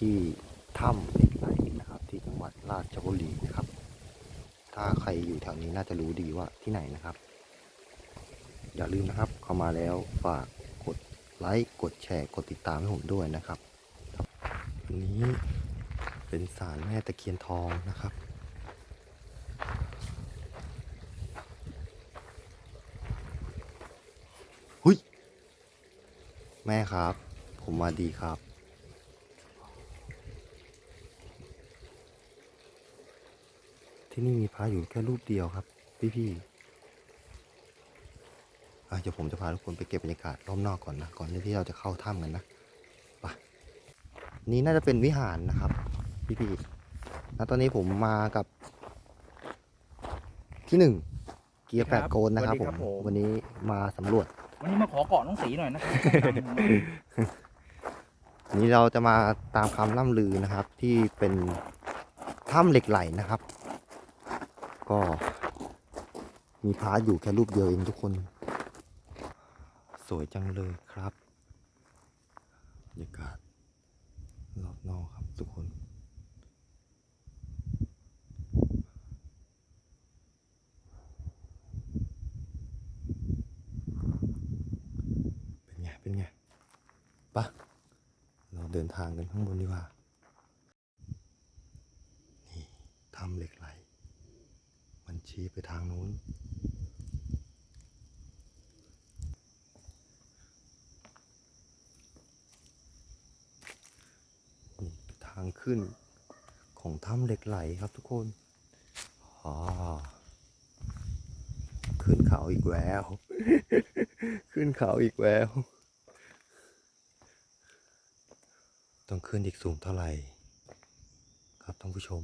ที่ถ้ำเหล็กไหลนะครับ ที่จังหวัดราชบุรีนะครับ ถ้าใครอยู่แถวนี้น่าจะรู้ดีว่าที่ไหนนะครับ อย่าลืมนะครับ เข้ามาแล้วฝากกดไลค์กดแชร์กดติดตามให้ผมด้วยนะครับอันนี้เป็นศาลแม่ตะเคียนทองนะครับหุยแม่ครับ ผมมาดีครับ ที่นี่มีพระอยู่แค่รูปเดียวครับ พี่พี่ๆอะเดี๋ยวผมจะพาทุกคนไปเก็บบรรยากาศรอบนอกก่อนนะก่อนที่เราจะเข้าถ้ำกันนะไปนี่น่าจะเป็นวิหารนะครับ พี่พี่ๆแล้วตอนนี้ผมมากับที่หนึ่งเกียร์แปดโกนนะครับสวัสดีผครัมบผมวันนี้มาสำรวจ วันนี้มาขอเกาะน้องสีหน่อยนะครับวันนี้เราจะมาตามคำล่ำลือนะครับ ที่เป็นถ้ำเหล็กไหลนะครับ ก็มีพระอยู่แค่รูปเดียวเองทุกคน สวยจังเลยครับบรรยากาศรอบนอกครับทุกคน เป็นไง เป็นไงปะเราเดินทางกันข้างบนดีกว่า นี่ทำเหล็กไหล ชี้ไปทางนู้น ทางขึ้นของถ้ำเหล็กไหลครับทุกคนอ๋อขึ้นเขาอีกแล้ว ขึ้นเขาอีกแล้ว ต้องขึ้นอีกสูงเท่าไหร่ ครับท่านผู้ชม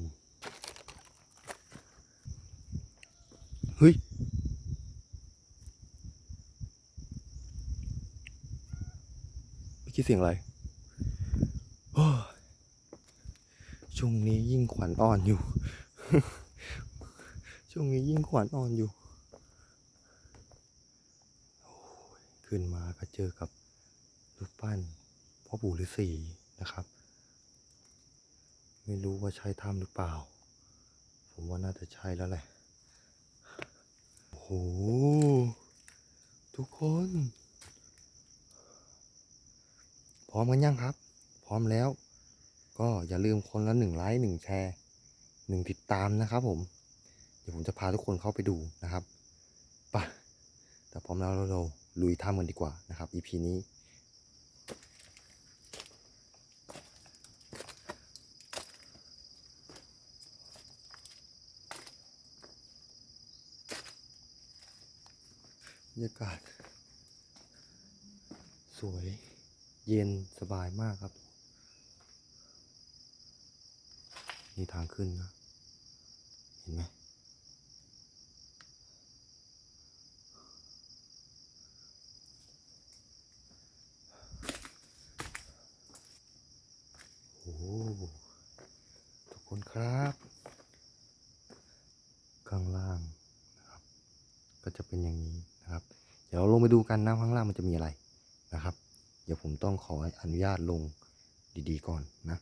เฮ้ยไม่คิดเสียงอะไรช่วงนี้ยิ่งขวัญอ่อนอยู่ ช่วงนี้ยิ่งขวัญอ่อนอยู่ ขึ้นมาก็เจอกับรูปปั้นพ่อปู่ฤาษีนะครับ ไม่รู้ว่าใช่ถ้ำหรือเปล่า ผมว่าน่าจะใช่แล้วแหละ ห ทุกคน พร้อมกันยังครับ พร้อมแล้ว ก็อย่าลืมคนละหนึ่งไลค์หนึ่งแชร์หนึ่งติดตามนะครับผม เดี๋ยวผมจะพาทุกคนเข้าไปดูนะครับปะแต่พร้อมแล้วเราลุยถ้ำกันดีกว่านะครับ EP นี้ รรยากาศ สวย เย็นสบายมากครับ นี่ทางขึ้นนะ เห็นไหม โอ้โหทุกคนครับ ข้างล่างนะครับ ก็จะเป็นอย่างนี้นะครับ เดี๋ยวเราล งไปดูกันนะข้างล่างมันจะมีอะไรนะครับ เดี๋ยวผมต้องขออนุญาตลงดีๆก่อนนะ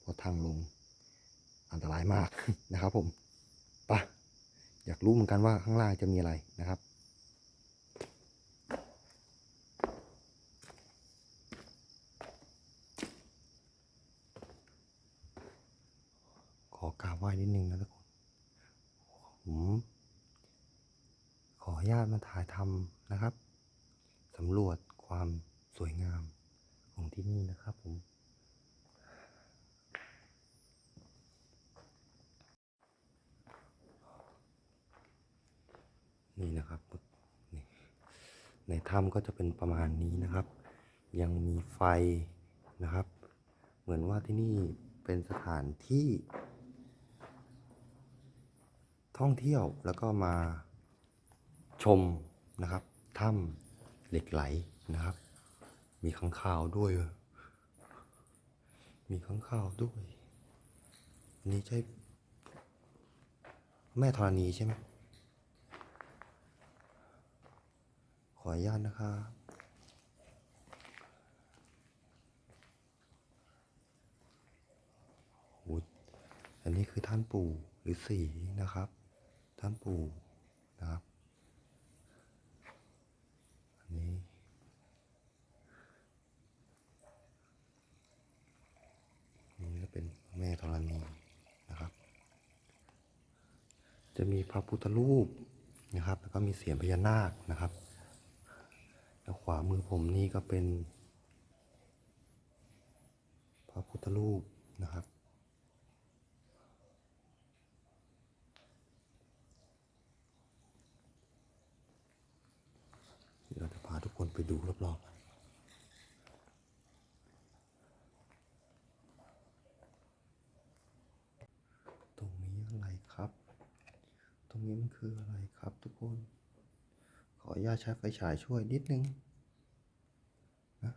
เพราะทางลงอันตรายมากนะครับ ผมไปะอยากรู้เหมือนกันว่าข้างล่างจะมีอะไรนะครับขอกราบไหว้นิดนึงนะทุกคนผมขออนุญาตมาถ่ายทำนะครับ สำรวจความสวยงามของที่นี่นะครับผม นี่นะครับในถ้ำก็จะเป็นประมาณนี้นะครับ ยังมีไฟนะครับ เหมือนว่าที่นี่เป็นสถานที่ ท่องเที่ยวแล้วก็มาชมนะครับถ้ำ เหล็กไหลนะครับ มีข้างคาวด้วย มีข้างคาวด้วยอันนี่ใช่ แม่ธรณีใช่ไหมขออนุญาตนะครับอันนี้คือท่านปู่หรือสีนะครับ ท่านปู่นะครับ อันนี้ นี่ก็เป็น แม่ธรณีนะครับ จะมีพระพุทธรูปนะครับ แล้วก็มีเสียงพญานาคนะครับ แล้วขวามือผมนี่ก็เป็น พระพุทธรูปนะครับเดี๋ยวเราจะพาทุกคนไปดูรอบๆ ตรงนี้อะไรครับ ตรง นี้มันคืออะไรครับทุกคน ขออนุญาตใช้ไฟฉายช่วยนิดนึงนะ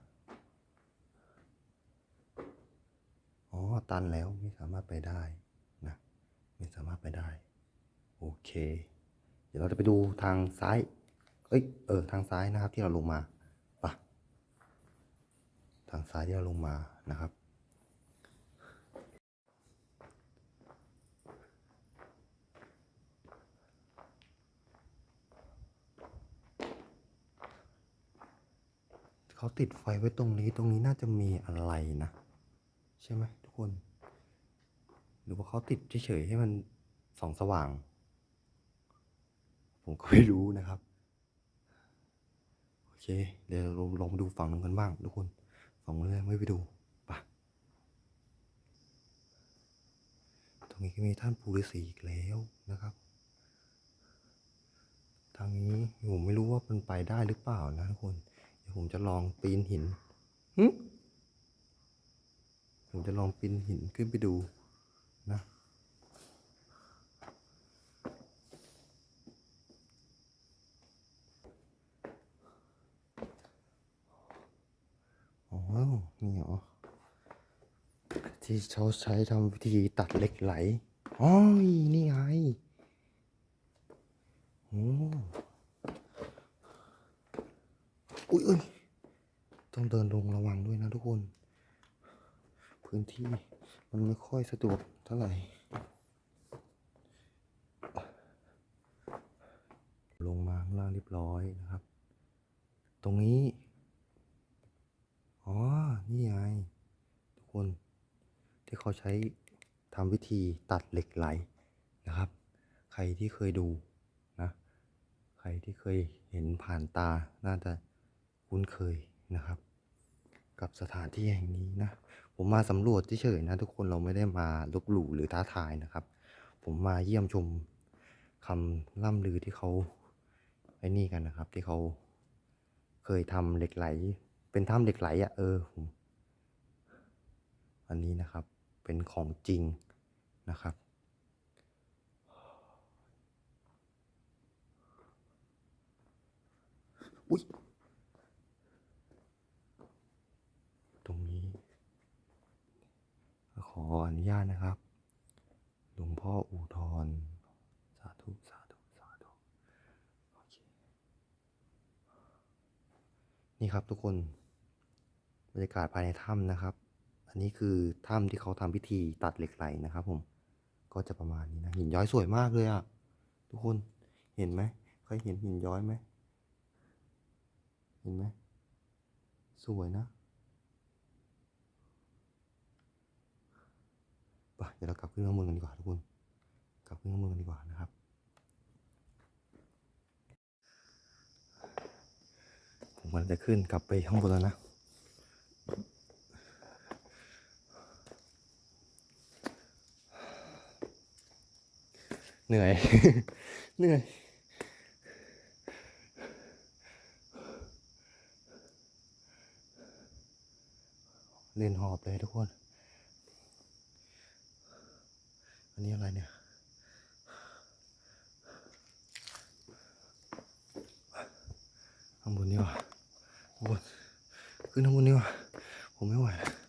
อ๋อ ตันแล้วไม่สามารถไปได้นะไม่สามารถไปได้ โอเค เดี๋ยวเราจะไปดูทางซ้าย เอ้ย เออ ทางซ้ายนะครับที่เราลงมาปะทางซ้ายที่เราลงมานะครับ เขาติดไฟไว้ตรงนี้ตรงนี้น่าจะมีอะไรนะ ใช่ไหมทุกคน หรือว่าเขาติดเฉยๆให้มันส่องสว่าง ผมก็ไม่รู้นะครับ โอเค เดี๋ยวเราลองมาดูฝั่งนึงกันบ้างทุกคนฝั่งนู้นยังไม่ไปดูไปะตรงนี้ก็มีท่านปู่ฤาษีอีกแล้วนะครับทางนี้ผมไม่รู้ว่ามันไปได้หรือเปล่านะทุกคน ผมจะลองปีนหินหึผมจะลองปีนหินขึ้นไปดูนะ อ๋อ นี่เหรอ ที่เขาใช้ทำวิธีตัดเหล็กไหล อ๋อ นี่ไง โอ้ อุ้ยเอ้ยต้องเดินลงระวังด้วยนะทุกคน พื้นที่มันไม่ค่อยสะดวกเท่าไหร่ ลงมาข้างล่างเรียบร้อยนะครับ ตรงนี้ อ๋อ นี่ไง ทุกคน ที่เขาใช้ทำวิธีตัดเหล็กไหลนะครับ ใครที่เคยดูนะ ใครที่เคยเห็นผ่านตาน่าจะ คุ้นเคยนะครับ กับสถานที่แห่งนี้นะ ผมมาสำรวจเฉยๆนะทุกคนเราไม่ได้มาลบหลู่หรือท้าทายนะครับ ผมมาเยี่ยมชมคำล่ำลือที่เขาไอ้นี่กันนะครับ ที่เขาเคยทำเหล็กไหล เป็นถ้ำเหล็กไหลอะ่ะเออผมอันนี้นะครับเป็นของจริงนะครับอุ้ย ตรงนี้ ข ออนุญาตนะครับ หลวงพ่ออูทรสาธุ สาธุ สาธุ โอเค นี่ครับทุกคน บรรยากาศภายในถ้ำนะครับ อันนี้คือถ้ำที่เขาทำพิธีตัดเหล็กไหลนะครับผม ก็จะประมาณนี้นะ หินย้อยสวยมากเลยอะทุกคน เห็นไหมเคยเห็นหินย้อยไหม เห็นไหม สวยนะ ไป เดี๋ยวเรากลับขึ้นข้างบนกันดีกว่าทุกคน กลับขึ้นข้างบนกันดีกว่านะครับ ผมกำลังจะขึ้นกลับไปข้างบนแล้วนะเหนื่อย เหนื่อย เล่นหอบเลยทุกคน อั นนี้อะไรเนี่ยข้างบนนี่วะข้างบนขึ้นข้างบนนี่วะผมไม่ไหวแล้ว